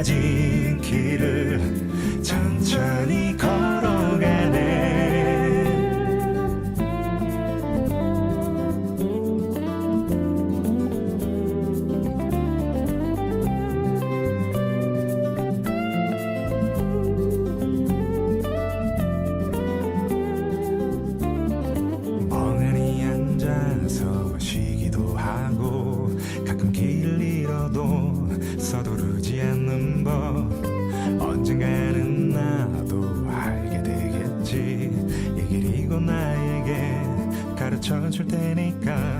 이어진 길을 천천히 걸어가네. 멍하니 앉아서 쉬기도 하고 가끔 길을 잃어도 서두르지 않는 법. 언젠가는 나도 알게 되겠지. 이 길이 곧 나에게 가르쳐 줄 테니까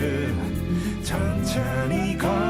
길을 천천히 걸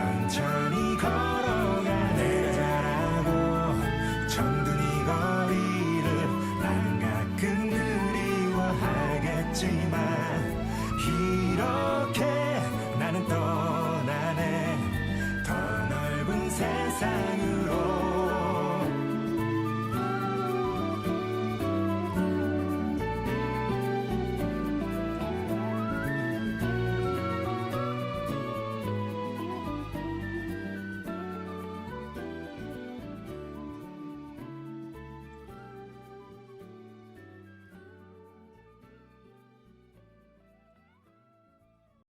천천히 걸어가 내자라고 정든이 거리를 난 가끔 그리워하겠지만 이렇게 나는 떠나네. 더 넓은 세상으로